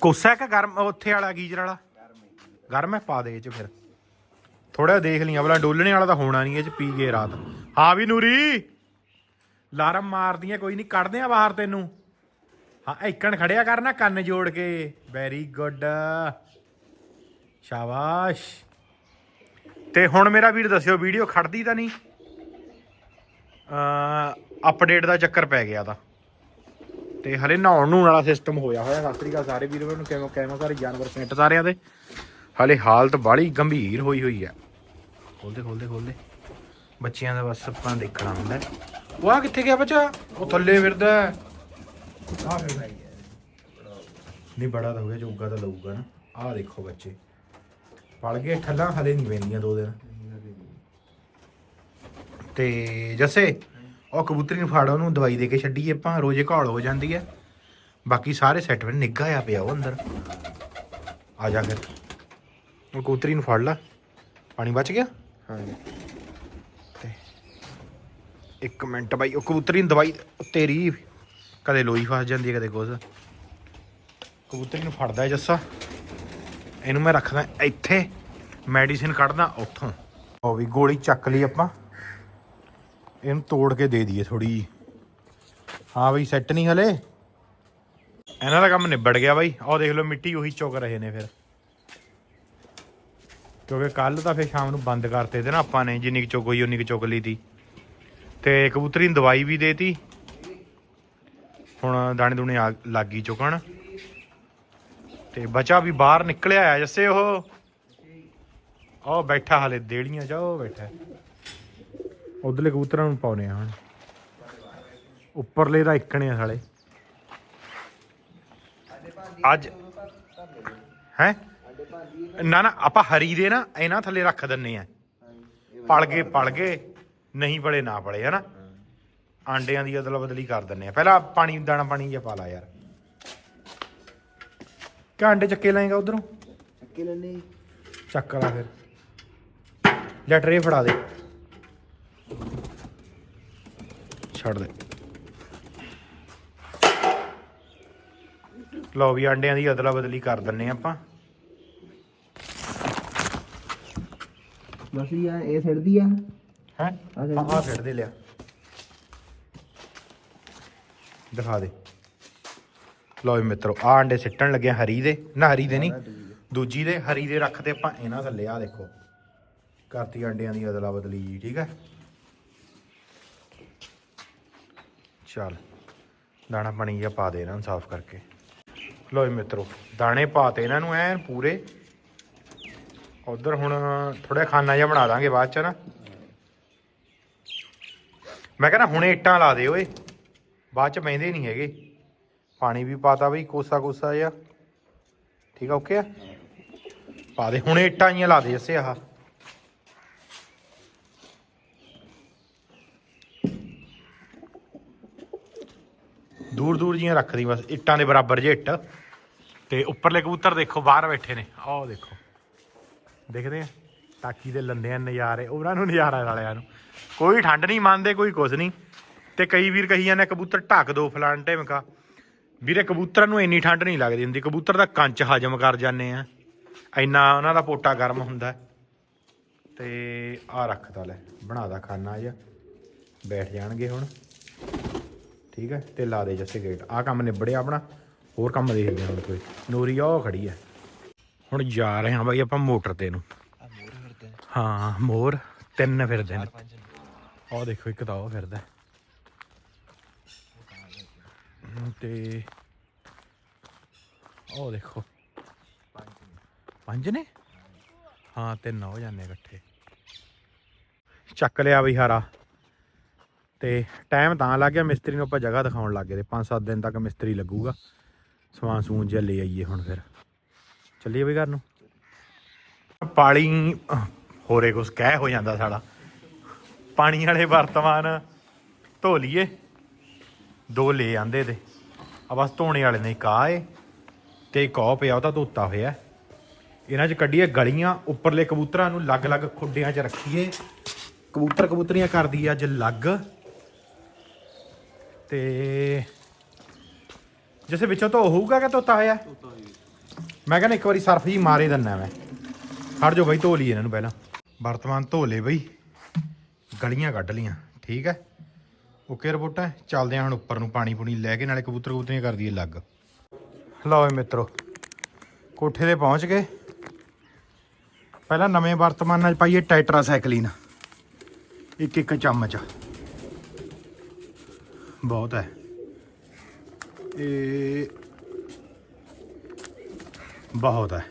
ਕੋਸਾ ਕਿ ਗਰਮ? ਉੱਥੇ ਵਾਲਾ, ਗੀਜ਼ਰ ਵਾਲਾ? ਗਰਮ ਹੈ, ਪਾ ਦੇ ਇਹ ਚ ਫਿਰ। ਥੋੜਾ ਦੇਖ ਲਈ ਅਵਲਾ ਡੋਲਣੇ ਵਾਲਾ ਤਾਂ ਹੋਣਾ ਨਹੀਂ, ਇਹ ਚ ਪੀ ਗਏ ਰਾਤ। ਹਾਂ ਵੀ ਨੂਰੀ! ਲਾਰਮ ਮਾਰਦੀਆਂ, ਕੋਈ ਨਹੀਂ, ਕੱਢਦੇ ਆ ਬਾਹਰ ਤੈਨੂੰ। ਹਾਂ ਇੱਕਣ ਖੜਿਆ ਕਰਨਾ ਕੰਨ ਜੋੜ ਕੇ। ਵੈਰੀ ਗੁੱਡ ਸ਼ਾਬਾਸ਼। ਤੇ ਹੁਣ ਮੇਰਾ ਵੀਰ ਦੱਸਿਓ, ਵੀਡੀਓ ਖੜਦੀ ਤਾਂ ਨਹੀਂ? ਅ ਅਪਡੇਟ ਦਾ ਚੱਕਰ ਪੈ ਗਿਆ ਤਾਂ। ਤੇ ਹਲੇ ਨਹਾਉਣ ਨੂੰ ਵਾਲਾ ਸਿਸਟਮ ਹੋਇਆ ਹੋਇਆ, ਸਤਿ ਸ੍ਰੀ ਅਕਾਲ ਸਾਰੇ ਵੀਰੋ ਨੂੰ ਕਿਵੇਂ ਕਿਵੇਂ ਸਾਰੇ ਜਾਨਵਰ ਸੈਂਟ ਸਾਰਿਆਂ ਦੇ। ਹਲੇ ਹਾਲਤ ਬਾਲੀ ਗੰਭੀਰ ਹੋਈ ਹੋਈ ਹੈ ਖੋਲਦੇ ਖੋਲਦੇ ਖੋਲਦੇ। ਬੱਚਿਆਂ ਦਾ ਬਸ ਆਪਾਂ ਦੇਖਣਾ ਹੁੰਦਾ। ਉਹ ਆ ਕਿੱਥੇ ਗਿਆ ਬੱਚਾ? ਉਹ ਥੱਲੇ ਫਿਰਦਾ। ਆ। ਫਿਰ ਨਹੀਂ, ਬੜਾ ਤਾਂ ਹੋ ਗਿਆ, ਜੋਗਾ ਤਾਂ ਲਊਗਾ ਨਾ। ਆਹ ਦੇਖੋ ਬੱਚੇ। ਪਲ ਗਏ, ਠੱਲਾਂ ਹਲੇ ਨਹੀਂ ਪੈਂਦੀਆਂ ਦੋ ਦਿਨ। ਤੇ ਜੱਸੇ ਉਹ ਕਬੂਤਰੀ ਨੂੰ ਫਾੜ ਉਹਨੂੰ ਦਵਾਈ ਦੇ ਕੇ ਛੱਡੀ ਆਪਾਂ ਰੋਜ਼ੇ ਘਾਲ ਹੋ ਜਾਂਦੀ ਹੈ। ਬਾਕੀ ਸਾਰੇ ਸੈੱਟ ਵਿੱਚ ਨਿੱਘਾ ਆ ਪਿਆ ਉਹ ਅੰਦਰ। ਆ ਜਾ ਫਿਰ। ਉਹ ਕਬੂਤਰੀ ਨੂੰ ਫੜ ਲਾ। ਪਾਣੀ ਬਚ ਗਿਆ? ਹਾਂ ਤੇ ਇੱਕ ਮਿੰਟ ਬਾਈ ਉਹ ਕਬੂਤਰੀ ਨੂੰ ਦਵਾਈ ਤੇਰੀ ਕਦੇ ਲੋਈ ਫਸ ਜਾਂਦੀ ਹੈ ਕਦੇ ਕੁਝ ਕਬੂਤਰੀ ਨੂੰ ਫੜਦਾ ਜੱਸਾ। ਇਹਨੂੰ ਮੈਂ ਰੱਖਦਾ ਇੱਥੇ। ਮੈਡੀਸਿਨ ਕੱਢਦਾ ਉੱਥੋਂ। ਉਹ ਵੀ ਗੋਲੀ ਚੱਕ ਲਈ ਆਪਾਂ। ਇਹਨੂੰ ਤੋੜ ਕੇ ਦੇ ਦਈਏ ਥੋੜੀ ਹਾਂ ਬਈ ਸੈੱਟ ਨਹੀਂ ਹਲੇ। ਇਹਨਾਂ ਦਾ ਕੰਮ ਨਿਬੜ ਗਿਆ ਬਾਈ। ਆਹ ਦੇਖ ਲਓ, ਮਿੱਟੀ ਉਹੀ ਚੁੱਕ ਰਹੇ ਨੇ ਫਿਰ। ਕਿਉਂਕਿ ਕੱਲ ਤਾਂ ਫਿਰ ਸ਼ਾਮ ਨੂੰ ਬੰਦ ਕਰਤੇ ਤੇ ਨਾ ਆਪਾਂ ਨੇ, ਜਿੰਨੀ ਕੁ ਚੁੱਕ ਹੋਈ, ਉਨੀ ਕੁ ਚੁੱਕ ਲਈ ਤੀ। ਤੇ ਕਬੂਤਰੀ ਨੂੰ ਦਵਾਈ ਵੀ ਦੇਤੀ ਹੁਣ ਦਾਣੇ ਦੂਣੇ ਆ ਲੱਗ ਗਈ ਚੁਕਣ। ਤੇ ਬਚਾ ਵੀ ਬਾਹਰ ਨਿਕਲਿਆ ਆ, ਜੱਸੇ ਉਹ। ਉਹ ਬੈਠਾ ਹਲੇ, ਦੇੜੀਆਂ ਜਾ ਉਹ ਬੈਠਾ। ਉਧਰਲੇ ਕਬੂਤਰਾਂ ਨੂੰ ਪਾਉਨੇ ਆ ਹੁਣ। ਉੱਪਰਲੇ ਦਾ ਇੱਕਣੇ ਆ ਸਾਲੇ। ਅੱਜ ਹੈ? ਨਾ ਨਾ ਆਪਾਂ ਹਰੀ ਦੇ ਨਾ ਇਹਨਾਂ ਥੱਲੇ ਰੱਖ ਦਿੰਨੇ ਆ। ਪਲ ਗਏ ਪਲ ਗਏ ਨਹੀਂ ਪਲੇ ਨਾ ਪਲੇ ਹਨਾ? ਆਂਡਿਆਂ ਦੀ ਅਦਲਾ ਬਦਲੀ ਕਰ ਦਿੰਨੇ ਆ। ਪਹਿਲਾਂ ਪਾਣੀ ਦਾਣਾ ਪਾਣੀ ਜਿਹਾ ਪਾ ਲਾ ਯਾਰ। ਕਿ ਆਂਡੇ ਚੱਕੇ ਲਾਏਗਾ ਉਧਰੋਂ? ਚੱਕੇ ਲੈਣੇ ਚੱਕ ਲਾ ਫਿਰ। ਲੈ ਟਰੇ ਫੜਾ ਦੇ। ਛੱਡ ਦੇ। ਲਓ ਵੀ ਆਂਡਿਆਂ ਦੀ ਅਦਲਾ ਬਦਲੀ ਕਰ ਦਿੰਨੇ ਆਪਾਂ। ਬਸ ਯਾ ਇਹ ਛੱਡਦੀ ਆ? ਹੈ? ਆ ਜਾ। ਆ? ਛੱਡ ਦੇ ਲਿਆ। ਦਿਖਾ ਦੇ। ਲਓ ਵੀ ਮਿੱਤਰੋ ਆ ਅੰਡੇ ਸਿੱਟਣ ਲੱਗੇ ਹਰੀ ਦੇ। ਨਾ ਹਰੀ ਦੇ ਨਹੀਂ ਦੂਜੀ ਦੇ। ਹਰੀ ਦੇ ਰੱਖ ਤੇ ਆਪਾਂ ਇਹਨਾਂ ਥੱਲੇ ਆ ਦੇਖੋ। ਕਰਤੀ ਅੰਡਿਆਂ ਦੀ ਅਦਲਾ ਬਦਲੀ ਠੀਕ ਹੈ ਚੱਲ, ਦਾਣਾ ਪਾਣੀ ਜਿਹਾ ਪਾ ਦੇ ਇਹਨਾਂ ਨੂੰ ਸਾਫ਼ ਕਰਕੇ। ਲਓ ਵੀ ਮਿੱਤਰੋ, ਦਾਣੇ ਪਾਤੇ ਇਹਨਾਂ ਨੂੰ ਐਨ ਪੂਰੇ। ਉਧਰ ਹੁਣ ਥੋੜਾ ਖਾਨਾ ਜਿਹਾ ਬਣਾ ਦਾਂਗੇ ਬਾਅਦ ਚ ਨਾ। ਮੈਂ ਕਹਿੰਦਾ ਹੁਣੇ ਇੱਟਾਂ ਲਾ ਦੇ ਓਏ, ਬਾਅਦ ਚ ਪੈਂਦੇ ਨਹੀਂ ਹੈਗੇ। ਪਾਣੀ ਵੀ ਪਾਤਾ ਬਈ, ਕੋਸਾ ਕੋਸਾ ਜਿਹਾ। ਠੀਕ ਆ, ਓਕੇ ਆ? ਪਾ ਦੇ, ਹੁਣੇ ਇੱਟਾਂ ਜੀਆਂ ਲਾ ਦੇ ਜੱਸੇ ਆਹ। ਦੂਰ ਦੂਰ ਜੀਆਂ ਰੱਖਦੀ ਬਸ, ਇੱਟਾਂ ਦੇ ਬਰਾਬਰ ਜੇ ਇੱਟ। ਤੇ ਉੱਪਰਲੇ ਕਬੂਤਰ ਦੇਖੋ, ਬਾਹਰ ਬੈਠੇ ਨੇ। ਆਹ ਦੇਖੋ। ਦੇਖਦੇ ਆ ਟਾਕੀ ਦੇ ਲੰਦਿਆਂ ਨਜ਼ਾਰੇ, ਉਹਨਾਂ ਨੂੰ ਨਜ਼ਾਰਾ ਵਾਲਿਆਂ ਨੂੰ। ਕੋਈ ਠੰਡ ਨਹੀਂ ਮੰਨਦੇ, ਕੋਈ ਕੁਛ ਨਹੀਂ। ਤੇ ਕਈ ਵੀਰ ਕਹੀ ਜਾਂਦੇ ਕਬੂਤਰ ਢੱਕ ਦੋ ਫਲਾਣ ਢਿਮਕਾ। ਵੀਰੇ, ਕਬੂਤਰਾਂ ਨੂੰ ਇੰਨੀ ਠੰਡ ਨਹੀਂ ਲੱਗਦੀ ਹੁੰਦੀ। ਕਬੂਤਰ ਦਾ ਕੰਚ ਹਜਮ ਕਰ ਜਾਂਦੇ ਆ। ਇੰਨਾ ਉਹਨਾਂ ਦਾ ਪੋਟਾ ਗਰਮ ਹੁੰਦਾ। ਹੈ। ਤੇ ਆ ਰੱਖਦਾ ਲੈ ਬਣਾਦਾ ਖਾਨਾ ਜਿਹਾ ਬੈਠ ਜਾਣਗੇ ਹੁਣ। ਠੀਕ ਹੈ? ਤੇ ਲਾ ਦੇ ਜੱਸੇ ਗੇਟ। ਆ ਕੰਮ ਨਿਬੜਿਆ ਆਪਣਾ। ਹੋਰ ਕੰਮ ਦੇਖਦੇ ਹਾਂ ਹੁਣ ਕੋਈ। ਨੂਰੀ ਉਹ ਖੜੀ ਹੈ। ਹੁਣ ਜਾ ਰਹੇ ਹਾਂ ਬਾਈ ਆਪਾਂ ਮੋਟਰ ਤੇ ਨੂੰ। ਆ ਮੋਰ ਫਿਰਦੇ ਹਾਂ। ਮੋਰ। ਤਿੰਨ ਫਿਰਦੇ ਨੇ। ਉਹ ਦੇਖੋ ਇੱਕ ਤਾਂ ਉਹ ਫਿਰਦਾ ਤੇ ਉਹ ਦੇਖੋ। ਪੰਜ ਨੇ। ਹਾਂ ਤਿੰਨ ਹੋ ਜਾਂਦੇ ਇਕੱਠੇ। ਚੱਕ ਲਿਆ ਬਈ ਹਾਰਾ। ਤੇ ਟਾਈਮ ਤਾਂ ਲੱਗ ਗਿਆ ਮਿਸਤਰੀ ਨੂੰ ਆਪਾਂ ਜਗ੍ਹਾ ਦਿਖਾਉਣ ਲੱਗ ਗਏ ਤੇ 5-7 ਦਿਨ ਤੱਕ ਮਿਸਤਰੀ ਲੱਗੂਗਾ। ਸਮਾਨ ਸਮੂਨ ਜਿਹਾ ਲੈ ਆਈਏ ਹੁਣ ਫਿਰ। ਚੱਲੀਏ ਬਈ ਘਰ ਨੂੰ। ਪਾਲੀ ਅਹ, ਹੋਰੇ ਕੁਛ ਕਹਿ ਹੋ ਜਾਂਦਾ ਸਾਡਾ ਪਾਣੀ ਵਾਲੇ ਵਰਤਮਾਨ ਧੋ ਲਈਏ ਦੋ ਲੈ ਆਂਦੇ ਤੇ। ਆ ਬਸ ਧੋਣੇ ਵਾਲੇ ਨੇ ਇੱਕ ਏ ਤੇ ਇੱਕ ਉਹ ਪਿਆ ਉਹ ਤਾਂ ਧੋਤਾ ਹੋਇਆ। ਇਹਨਾਂ 'ਚ ਕੱਢੀਏ ਗਲੀਆਂ ਉੱਪਰਲੇ ਕਬੂਤਰਾਂ ਨੂੰ ਲੱਗ-ਲੱਗ ਖੁੱਡਿਆਂ 'ਚ ਰੱਖੀਏ। ਕਬੂਤਰ ਕਬੂਤਰੀਆਂ ਕਰਦੀ ਆ ਅੱਜ ਲੱਗ ਤੇ ਜਿਸੇ ਵਿੱਚੋਂ ਧੋ ਹੋਊਗਾ ਕਿ ਧੋਤਾ ਹੋਇਆ? ਮੈਂ ਕਹਿੰਦਾ ਇੱਕ ਵਾਰੀ ਸਰਫ ਜੀ ਮਾਰੇ ਦਿੰਨਾ ਮੈਂ। ਖੜ ਜਾਓ ਬਾਈ ਧੋ ਲਈ ਇਹਨਾਂ ਨੂੰ ਪਹਿਲਾਂ। ਵਰਤਮਾਨ ਧੋ ਲੇ ਬਈ। ਗਲੀਆਂ ਕੱਢ ਲੀਆਂ ਠੀਕ ਹੈ? ਓਕੇ ਰਿਪੋਰਟਾਂ ਚੱਲਦੇ ਹਾਂ ਹੁਣ ਉੱਪਰ ਨੂੰ ਪਾਣੀ ਪੂਣੀ ਲੈ ਕੇ ਨਾਲੇ ਕਬੂਤਰ ਕਬੂਤਰੀਆਂ ਕਰ ਦਈਏ ਲੱਗ ਲਓ ਮਿੱਤਰੋ ਕੋਠੇ ਤੇ ਪਹੁੰਚ ਗਏ। ਪਹਿਲਾਂ ਨਵੇਂ ਵਰਤਮਾਨਾਂ 'ਚ ਪਾਈਏ ਟੈਟਰਾਸਾਈਕਲਿਨ। ਇੱਕ ਇੱਕ ਚਮਚ। ਬਹੁਤ ਹੈ ਇਹ ਬਹੁਤ ਹੈ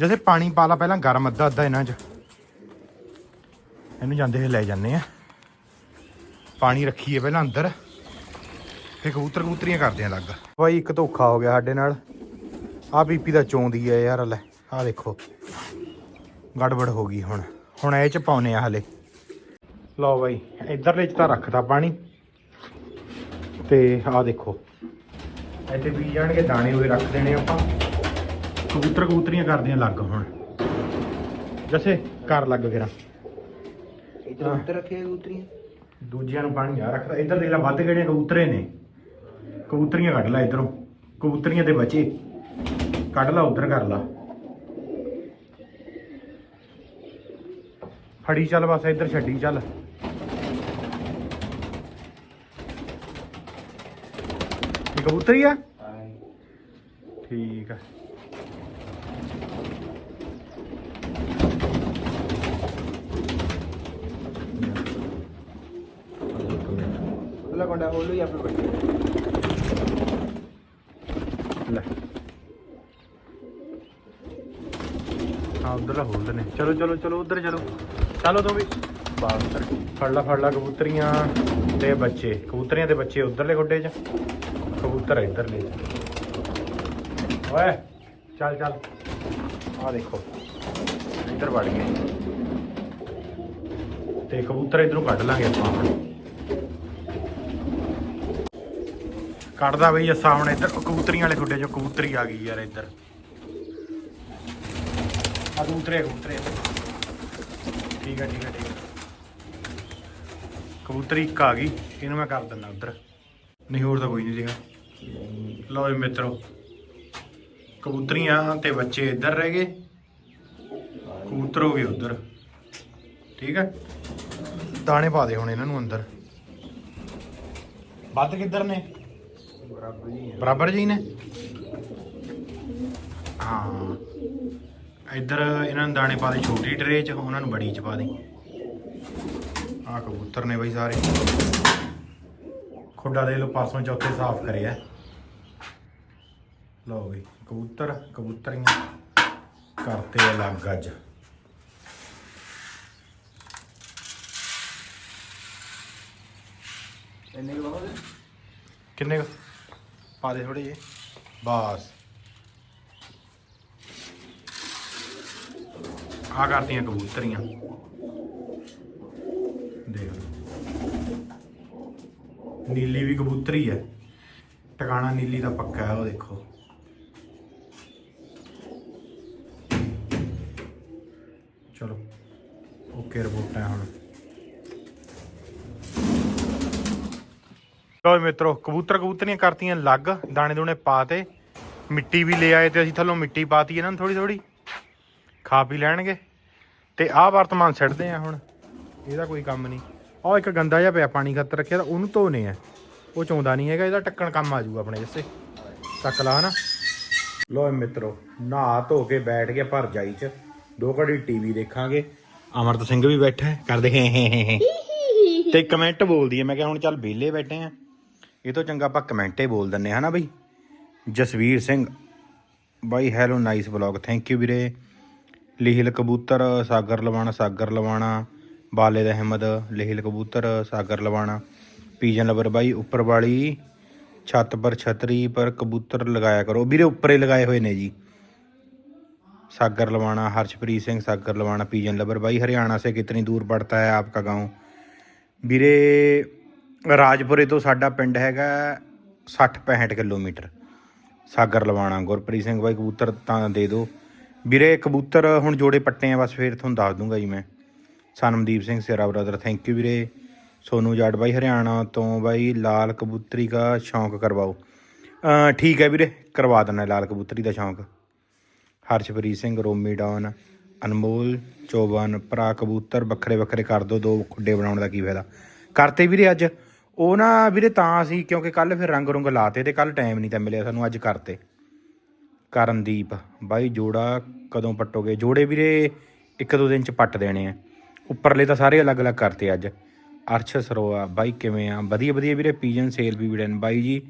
ਜੈਸੇ ਪਾਣੀ ਪਾ ਲਾ ਪਹਿਲਾਂ ਗਰਮ ਅੱਧਾ ਅੱਧਾ ਇਹਨਾਂ 'ਚ। ਇਹਨੂੰ ਜਾਂਦੇ ਹੋਏ ਲੈ ਜਾਂਦੇ ਆ। ਪਾਣੀ ਰੱਖੀਏ ਪਹਿਲਾਂ ਅੰਦਰ। ਤੇ ਕਬੂਤਰ ਕਬੂਤਰੀਆਂ ਕਰਦੇ ਆ ਲੱਗ ਬਾਈ ਇੱਕ ਧੋਖਾ ਹੋ ਗਿਆ ਸਾਡੇ ਨਾਲ। ਆ ਪੀਪੀ ਦਾ ਚੋਂਦੀ ਹੈ ਯਾਰ ਲੈ ਆ ਦੇਖੋ। ਗੜਬੜ ਹੋ ਗਈ ਹੁਣ। ਹੁਣ ਇਹ ਚ ਪਾਉਨੇ ਆ ਹਲੇ। ਲਓ ਬਾਈ ਇਧਰਲੇ ਚ ਤਾਂ ਰੱਖਤਾ ਪਾਣੀ। ਤੇ ਆ ਦੇਖੋ। ਇੱਥੇ ਵੀ ਜਾਣਗੇ ਦਾਣੇ ਹੋਏ ਰੱਖ ਦੇਣੇ ਆਪਾਂ। ਕਬੂਤਰ ਕਬੂਤਰੀਆਂ ਕਰਦੇ ਆ ਲੱਗ ਹੁਣ। ਜੱਸੇ ਕਰ ਲੱਗ ਗਿਰਾ ਇਧਰ ਉੱਤੇ ਰੱਖੇ ਕਬੂਤਰੀਆਂ? ਦੂਜਿਆਂ ਨੂੰ ਪਾਣੀ ਆ ਰੱਖਦਾ। ਇੱਧਰ ਦੇਖ ਲੈ ਵੱਧ ਗਏ ਕਬੂਤਰੇ ਨੇ। ਕਬੂਤਰੀਆਂ ਕੱਢ ਲੈ ਇਧਰੋਂ। ਕਬੂਤਰੀਆਂ ਦੇ ਬੱਚੇ। ਕੱਢ ਲਾ ਉਧਰ ਕਰ ਲਾ। ਫੜੀ ਚੱਲ ਬਸ ਇੱਧਰ ਛੱਡੀ ਚੱਲ। ਕਬੂਤਰੀ ਆ? ਠੀਕ ਆ। ਉਹਲਾ ਕੰਡਾ ਹੋਲੋ ਹੀ ਆਪਣੇ ਬੱਚੇ ਲੈ। ਹਾਂ ਉਧਰ ਹੋਲਡ ਨੇ। ਚਲੋ ਚਲੋ ਚਲੋ ਉਧਰ ਚਲੋ। ਚਲੋ ਤੂੰ ਵੀ। ਬਾਹਰ ਫੜ ਲਾ ਫੜ ਲਾ ਕਬੂਤਰੀਆਂ ਤੇ ਬੱਚੇ। ਕਬੂਤਰੀਆਂ ਦੇ ਬੱਚੇ ਉਧਰਲੇ ਖੁੱਡੇ 'ਚ। ਕਬੂਤਰ ਇਧਰਲੇ ਓਏ, ਚੱਲ ਚੱਲ। ਆ ਦੇਖੋ, ਇੱਧਰ ਵੜ ਗਏ। ਤੇ ਕਬੂਤਰ ਇਧਰੋਂ ਕੱਢ ਲਾਂਗੇ ਆਪਾਂ ਕੱਢਦਾ ਬਈ ਅਸਾ ਹੁਣ ਇੱਧਰ ਕਬੂਤਰੀਆਂ ਵਾਲੇ ਖੁੱਡੇ 'ਚੋਂ ਕਬੂਤਰੀ ਆ ਗਈ ਯਾਰ ਇੱਧਰ। ਆ ਕਬੂਤਰੇ ਕਬੂਤਰੇ। ਠੀਕ ਹੈ ਠੀਕ ਹੈ ਠੀਕ ਹੈ ਕਬੂਤਰੀ ਇੱਕ ਆ ਗਈ, ਇਹਨੂੰ ਮੈਂ ਕਰ ਦਿੰਦਾ ਉਧਰ। ਨਹੀਂ ਹੋਰ ਤਾਂ ਕੋਈ ਨਹੀਂ ਸੀਗਾ। ਲਓ ਜੀ ਮਿੱਤਰੋ, ਕਬੂਤਰੀਆਂ ਤੇ ਬੱਚੇ ਇੱਧਰ ਰਹਿ ਗਏ। ਕਬੂਤਰ ਹੋ ਗਏ ਉੱਧਰ। ਠੀਕ ਹੈ? ਦਾਣੇ ਪਾ ਦੇ ਹੁਣ ਇਹਨਾਂ ਨੂੰ ਅੰਦਰ। ਵੱਧ ਕਿੱਧਰ ਨੇ? ਬਰਾਬਰ ਬਰਾਬਰ ਜੀ ਨੇ। ਹਾਂ। ਇੱਧਰ ਇਹਨਾਂ ਨੂੰ ਦਾਣੇ ਪਾ ਦੇ, ਛੋਟੀ ਟਰੇ 'ਚ, ਉਹਨਾਂ ਨੂੰ ਬੜੀ 'ਚ ਪਾ ਦੇ। ਆਹ ਕਬੂਤਰ ਨੇ ਬਈ ਸਾਰੇ। ਖੁੱਡਾ ਦੇ ਲੋ ਪਾਸੋਂ ਚੌਥੇ ਸਾਫ਼ ਕਰਿਆ ਲਓ ਬਈ ਕਬੂਤਰ ਕਬੂਤਰੀਆਂ ਕਰਤੇ ਅਲੱਗ ਅੱਜ। ਇੰਨੇ ਕੁ? ਕਿੰਨੇ ਕੁ? ਪਾ ਦੇ ਥੋੜੇ ਜੇ ਬਸ। ਆ ਕਰਤੀਆਂ ਕਬੂਤਰੀਆਂ ਦੇਖ ਲਓ। ਨੀਲੀ ਵੀ ਕਬੂਤਰੀ ਹੈ। ਟਿਕਾਣਾ ਨੀਲੀ ਦਾ ਪੱਕਾ ਹੈ, ਉਹ ਦੇਖੋ। ਚਲੋ ਓਕੇ ਰਿਪੋਰਟ ਹੈ ਹੁਣ। ਲੋ ਮਿੱਤਰੋ, ਕਬੂਤਰ ਕਬੂਤਰੀਆਂ ਕਰਤੀਆਂ ਲੱਗ, ਦਾਣੇ ਦੂਣੇ ਪਾਤੇ ਮਿੱਟੀ ਵੀ ਲੈ ਆਏ ਤੇ ਅਸੀਂ ਥੱਲੋਂ ਮਿੱਟੀ ਪਾਤੀ ਇਹਨਾਂ ਨੂੰ ਥੋੜੀ ਥੋੜੀ ਖਾ ਪੀ ਲੈਣਗੇ। ਤੇ ਆਹ ਵਰਤਮਾਨ ਛੱਡਦੇ ਆ ਹੁਣ। ਇਹਦਾ ਕੋਈ ਕੰਮ ਨਹੀਂ। ਆਹ ਇੱਕ ਗੰਦਾ ਜਿਹਾ ਪਿਆ ਪਾਣੀ ਖੱਤ ਰੱਖਿਆ ਤਾਂ ਉਹਨੂੰ ਧੋਨੇ ਆ। ਉਹ ਚੌਂਦਾ ਨਹੀਂ ਹੈਗਾ ਇਹਦਾ ਟੱਕਣ ਕੰਮ ਆ ਜਾਊਗਾ ਆਪਣੇ ਜਿੱਸੇ। ਚੱਕ ਲਾ ਹਨਾ। ਲੋ ਮਿੱਤਰੋ ਨਹਾ ਧੋ ਕੇ ਬੈਠ ਗਿਆ ਭਰ ਜਾਈ ਚ। ਦੋ ਘੜੀ ਟੀਵੀ ਦੇਖਾਂਗੇ। ਅਮਰਤ ਸਿੰਘ ਵੀ ਬੈਠਾ ਹੈ, ਕਰਦੇ ਹੈ ਹੈ ਤੇ ਕਮੈਂਟ ਬੋਲਦੀ ਹੈ ਮੈਂ ਕਿਹਾ ਹੁਣ ਚੱਲ ਵਿਹਲੇ ਬੈਠੇ ਆ। ਇਹ ਤੋਂ ਚੰਗਾ ਆਪਾਂ ਕਮੈਂਟੇ ਬੋਲ ਦਿੰਨੇ ਹਨਾ ਬਈ? ਜਸਵੀਰ ਸਿੰਘ ਬਾਈ hello nice vlog thank you ਵੀਰੇ। ਲਿਹਿਲ ਕਬੂਤਰ ਸਾਗਰ ਲਵਾਣਾ ਸਾਗਰ ਲਵਾਣਾ। ਬਾਲੇ ਅਹਿਮਦ ਲਿਹਿਲ ਕਬੂਤਰ ਸਾਗਰ ਲਵਾਣਾ ਪੀਜਨ ਲਵਰ ਬਾਈ ਉੱਪਰ ਵਾਲੀ ਛੱਤ ਪਰ ਛਤਰੀ ਪਰ ਕਬੂਤਰ ਲਗਾਇਆ ਕਰੋ ਵੀਰੇ ਉੱਪਰੇ ਲਗਾਏ ਹੋਏ ਨੇ ਜੀ सागर लवाना हर्षप्रीत सिंह सागर लवाना पीजन लबर भाई हरियाणा से कितनी दूर पड़ता है आपका गांव ਵੀਰੇ ਰਾਜਪੁਰੇ ਤੋਂ ਸਾਡਾ ਪਿੰਡ ਹੈਗਾ 60 65 ਕਿਲੋਮੀਟਰ ਸਾਗਰ ਲਵਾਣਾ ਗੁਰਪ੍ਰੀਤ ਸਿੰਘ ਬਾਈ ਕਬੂਤਰ ਤਾਂ ਦੇ ਦਿਓ ਵੀਰੇ ਕਬੂਤਰ ਹੁਣ ਜੋੜੇ ਪੱਟੇ ਆ ਬਸ ਫੇਰ ਤੁਹਾਨੂੰ ਦੱਸ ਦੂੰਗਾ ਜੀ ਮੈਂ Sanamdeep Singh Sera brother thank you ਵੀਰੇ। ਸੋਨੂ ਜਾਟ ਬਾਈ ਹਰਿਆਣਾ ਤੋਂ ਬਾਈ, ਲਾਲ ਕਬੂਤਰੀ ਦਾ ਸ਼ੌਂਕ ਕਰਵਾਓ। ਠੀਕ ਹੈ ਵੀਰੇ, ਕਰਵਾ ਦਿੰਦਾ ਲਾਲ ਕਬੂਤਰੀ ਦਾ ਸ਼ੌਂਕ। ਹਰਸ਼ਪ੍ਰੀਤ ਸਿੰਘ, ਰੋਮੀ ਡੌਨ ਅਨਮੋਲ ਚੋਬਨ ਭਰਾ ਕਬੂਤਰ, ਵੱਖਰੇ ਵੱਖਰੇ ਕਰ ਦੋ ਦੋ ਖੁੱਡੇ ਬਣਾਉਣ ਦਾ ਕੀ ਫਾਇਦਾ। ਕਰਤੇ ਵੀਰੇ ਅੱਜ। ਉਹ ਨਾ ਵੀਰੇ ਤਾਂ ਅਸੀਂ, ਕਿਉਂਕਿ ਕੱਲ ਫਿਰ ਰੰਗ ਰੁੰਗ ਲਾਤੇ ਤੇ ਕੱਲ ਟਾਈਮ ਨਹੀਂ ਤਾਂ ਮਿਲਿਆ ਸਾਨੂੰ ਅੱਜ ਕਰਤੇ। ਕਰਨਦੀਪ, ਬਾਈ ਜੋੜਾ ਕਦੋਂ ਪੱਟੋਗੇ? ਜੋੜੇ ਵੀਰੇ ਇੱਕ ਦੋ ਦਿਨ ਚ ਪੱਟ ਦੇਣੇ ਆ। ਉੱਪਰਲੇ ਤਾਂ ਸਾਰੇ ਅਲੱਗ-ਅਲੱਗ ਕਰਤੇ ਅੱਜ। ਅਰਸ਼, ਸਰੋਆ, ਬਾਈ ਕਿਵੇਂ ਆ? ਵਧੀਆ ਵਧੀਆ ਵੀਰੇ, ਪੀਜਨ ਸੇਲ ਵੀ ਵੀੜੇ ਬਾਈ ਜੀ,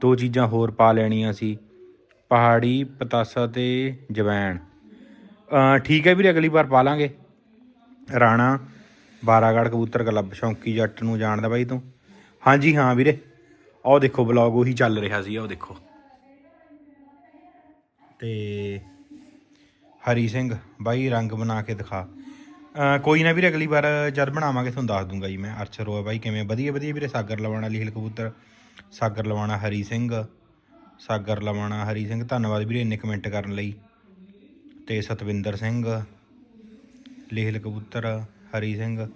ਦੋ ਚੀਜ਼ਾਂ ਹੋਰ ਪਾ ਲੈਣੀਆਂ ਸੀ। ਪਹਾੜੀ, ਪਤਾਸਾ ਤੇ ਜਵੈਣ। ਠੀਕ ਹੈ ਵੀਰੇ, ਅਗਲੀ ਵਾਰ ਪਾ ਲਾਂਗੇ। ਰਾਣਾ, ਬਾਰਾਗੜ, ਕਬੂਤਰ ਕਲੱਬ, ਸ਼ੌਂਕੀ ਜੱਟ ਨੂੰ ਜਾਣਦਾ ਬਾਈ ਤੂੰ? ਹਾਂਜੀ, ਹਾਂ ਵੀਰੇ। ਆਹ ਦੇਖੋ ਬਲੌਗ ਉਹੀ ਚੱਲ ਰਿਹਾ ਸੀ, ਆਹ ਦੇਖੋ। ਤੇ ਹਰੀ ਸਿੰਘ, ਬਾਈ ਰੰਗ ਬਣਾ ਕੇ ਦਿਖਾ। ਕੋਈ ਨਾ ਵੀਰੇ ਅਗਲੀ ਵਾਰ ਜਦ ਬਣਾਵਾਂਗੇ ਤੁਹਾਨੂੰ ਦੱਸ ਦੂੰਗਾ ਜੀ ਮੈਂ ਅਰਸ਼ਰ ਰੋਆ ਬਾਈ ਕਿਵੇਂ? ਵਧੀਆ ਵਧੀਆ ਵੀਰੇ, ਸਾਗਰ ਲਵਾਣਾ ਲੀਲ ਕਬੂਤਰ, ਸਾਗਰ ਲਵਾਣਾ, ਹਰੀ ਸਿੰਘ, ਸਾਗਰ ਲਵਾਣਾ, ਹਰੀ ਸਿੰਘ, ਧੰਨਵਾਦ ਵੀਰੇ ਇੰਨੇ ਕਮੈਂਟ ਕਰਨ ਲਈ। ਤੇ ਸਤਵਿੰਦਰ ਸਿੰਘ ਲੇਹਲ ਕਬੂਤਰ, ਹਰੀ ਸਿੰਘ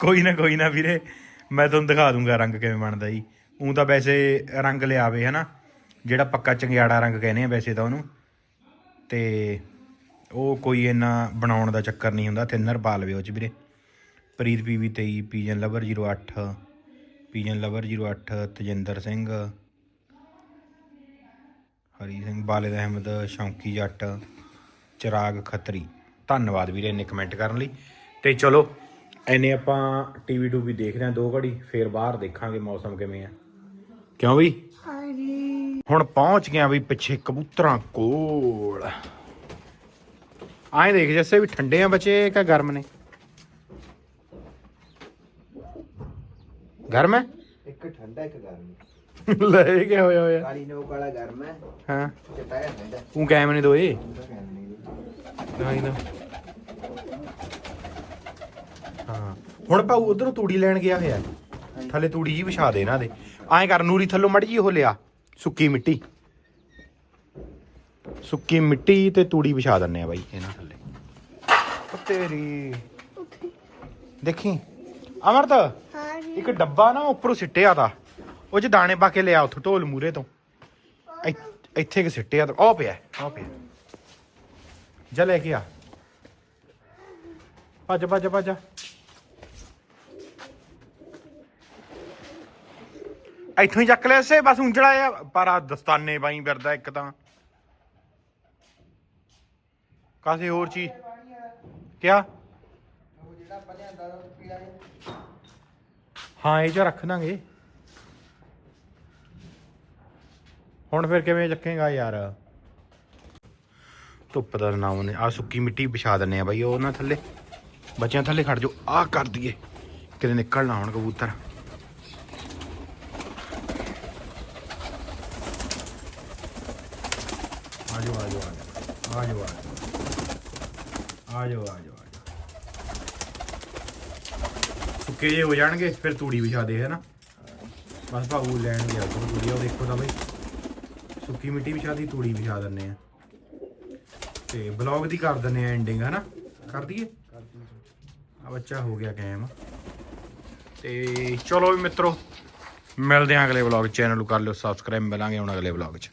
ਕੋਈ ਨਾ ਕੋਈ ਨਾ ਵੀਰੇ, ਮੈਂ ਤੁਹਾਨੂੰ ਦਿਖਾ ਦੂੰਗਾ ਰੰਗ ਕਿਵੇਂ ਬਣਦਾ ਜੀ। ਉਹ ਤਾਂ ਵੈਸੇ ਰੰਗ ਲਿਆਵੇ ਹਨਾ, ਜਿਹੜਾ ਪੱਕਾ ਚੰਗਿਆੜਾ ਰੰਗ ਕਹਿੰਦੇ ਆ ਵੈਸੇ ਤਾਂ ਉਹਨੂੰ। ਤੇ ਉਹ ਕੋਈ ਇੰਨਾ ਬਣਾਉਣ ਦਾ ਚੱਕਰ ਨਹੀਂ ਹੁੰਦਾ ਥਿਨਰ ਪਾ ਲਵੇ ਉਹ ਚ ਵੀਰੇ। Preet P 23 pigeon lover 08 pigeon lover 08 Tajinder Singh Hari Singh ਬਾਲਿਦ Ahmed Shaunki Jatt Chirag Khatri. ਧੰਨਵਾਦ ਵੀਰੇ ਇੰਨੇ ਕਮੈਂਟ ਕਰਨ ਲਈ। ਤੇ ਚਲੋ ਐਨੇ ਆਪਾਂ ਟੀਵੀ ਟੂ ਵੀ ਦੇਖਦੇ ਹਾਂ ਦੋ ਘੜੀ ਫੇਰ ਬਾਹਰ ਦੇਖਾਂਗੇ ਮੌਸਮ ਕਿਵੇਂ ਆ। ਕਿਉਂ ਵੀ ਹੁਣ ਪਹੁੰਚ ਗਿਆ ਵੀ ਪਿੱਛੇ ਕਬੂਤਰਾਂ ਕੋਲ। ਆਏ ਦੇਖ ਜੱਸੇ ਵੀ ਠੰਡੇ ਆ ਬੱਚੇ ਕਿ ਗਰਮ ਨੇ? ਗਰਮ ਹੈ? ਇੱਕ ਠੰਡਾ ਇੱਕ ਗਰਮ। ਲੈ ਕੇ ਹੋਇਆ ਹੋਇਆ ਕਾਲੀ ਨੋਕ ਵਾਲਾ ਗਰਮ ਹੈ। ਹਾਂ। ਚਿੱਟਾ ਜਿਹਾ ਠੰਡਾ। ਤੂੰ ਕੈਮ ਨੇ ਦੋਏ? ਨਹੀਂ ਨਾ ਹਾਂ। ਹੁਣ ਭਾਊ ਉਧਰੋਂ ਤੂੜੀ ਲੈਣ ਗਿਆ ਹੋਇਆ। ਥੱਲੇ ਤੂੜੀ ਜੀ ਵਿਛਾ ਦੇ ਇਹਨਾਂ ਦੇ। ਐਂ ਕਰ ਨੂਰੀ ਥੱਲੋਂ ਮੜੀ ਜੀ ਉਹ ਲਿਆ। ਸੁੱਕੀ ਮਿੱਟੀ। ਸੁੱਕੀ ਮਿੱਟੀ ਤੇ ਤੂੜੀ ਵਿਛਾ ਦਿੰਨੇ ਆ ਬਾਈ। ਇਹਨਾਂ ਥੱਲੇ। ਉਹ ਤੇਰੀ। ਦੇਖੀ? ਅਮਰਤ ਇੱਕ ਡੱਬਾ ਨਾ ਉੱਪਰੋਂ ਸਿੱਟਿਆ ਦਾ ਉਹ ਚ ਦਾਣੇ ਪਾ ਕੇ ਲਿਆ ਉੱਥੋਂ ਢੋਲ ਮੂਰੇ ਤੋਂ। ਇੱਥ- ਇੱਥੇ ਕਿ ਸਿੱਟਿਆ ਤਾਂ। ਉਹ ਪਿਆ ਉਹ ਪਿਆ। ਜਾ ਲੈ ਕੇ ਆ। ਭੱਜ ਭੱਜ ਭੱਜ। ਇੱਥੋਂ ਹੀ ਚੱਕ ਲਿਆ ਸੇ ਬਸ ਉਂਝਲਾ ਆ। ਪਰ ਆ ਦਸਤਾਨੇ ਬਾਈ ਫਿਰਦਾ ਇੱਕ ਤਾਂ। ਕਾਸੇ ਹੋਰ ਚੀਜ਼? ਕਿਆ? ਹਾਂ, ਇਹ ਚ ਰੱਖ ਦਾਂਗੇ। ਹੁਣ ਫਿਰ ਕਿਵੇਂ ਚੱਕੇਗਾ ਯਾਰ? ਧੁੱਪ ਦਾ ਨਾਮ ਨੇ ਆ ਸੁੱਕੀ ਮਿੱਟੀ ਵਿਛਾ ਦਿੰਨੇ ਆ ਬਾਈ, ਉਹ ਨਾ ਥੱਲੇ। ਬੱਚਿਆਂ ਥੱਲੇ ਖੜ ਜਾਓ ਆ ਕਰ ਦਈਏ। ਕਿਤੇ ਨਿਕਲ ਨਾ ਹੁਣ ਕਬੂਤਰ। ਆਜੋ ਆਜੋ ਆਜੋ ਸੁੱਕੇ ਜੇ ਹੋ ਜਾਣਗੇ, ਫਿਰ ਤੂੜੀ ਵਿਛਾ ਦੇ ਹੈ ਨਾ ਬਸ ਭਾਊ ਲੈਣ ਗਿਆ ਉਹ ਤੂੜੀ ਉਹ ਦੇਖੋ ਤਾਂ ਬਈ। ਸੁੱਕੀ ਮਿੱਟੀ ਵਿਛਾ ਦੀ, ਤੂੜੀ ਵਿਛਾ ਦਿੰਨੇ ਆ। ਤੇ ਬਲੌਗ ਦੀ ਕਰ ਦਿੰਨੇ ਆ ਐਂਡਿੰਗ ਹੈ ਨਾ ਕਰ ਦਈਏ? ਆ ਬੱਚਾ ਹੋ ਗਿਆ ਕੈਮ ਤੇ ਚਲੋ ਵੀ ਮਿੱਤਰੋ, ਮਿਲਦੇ ਆਂ ਅਗਲੇ ਵਲੌਗ ਚੈਨਲ ਨੂੰ ਕਰ ਲਿਓ ਸਬਸਕ੍ਰਾਈਬ ਮਿਲਾਂਗੇ ਹੁਣ ਅਗਲੇ ਵਲੌਗ 'ਚ।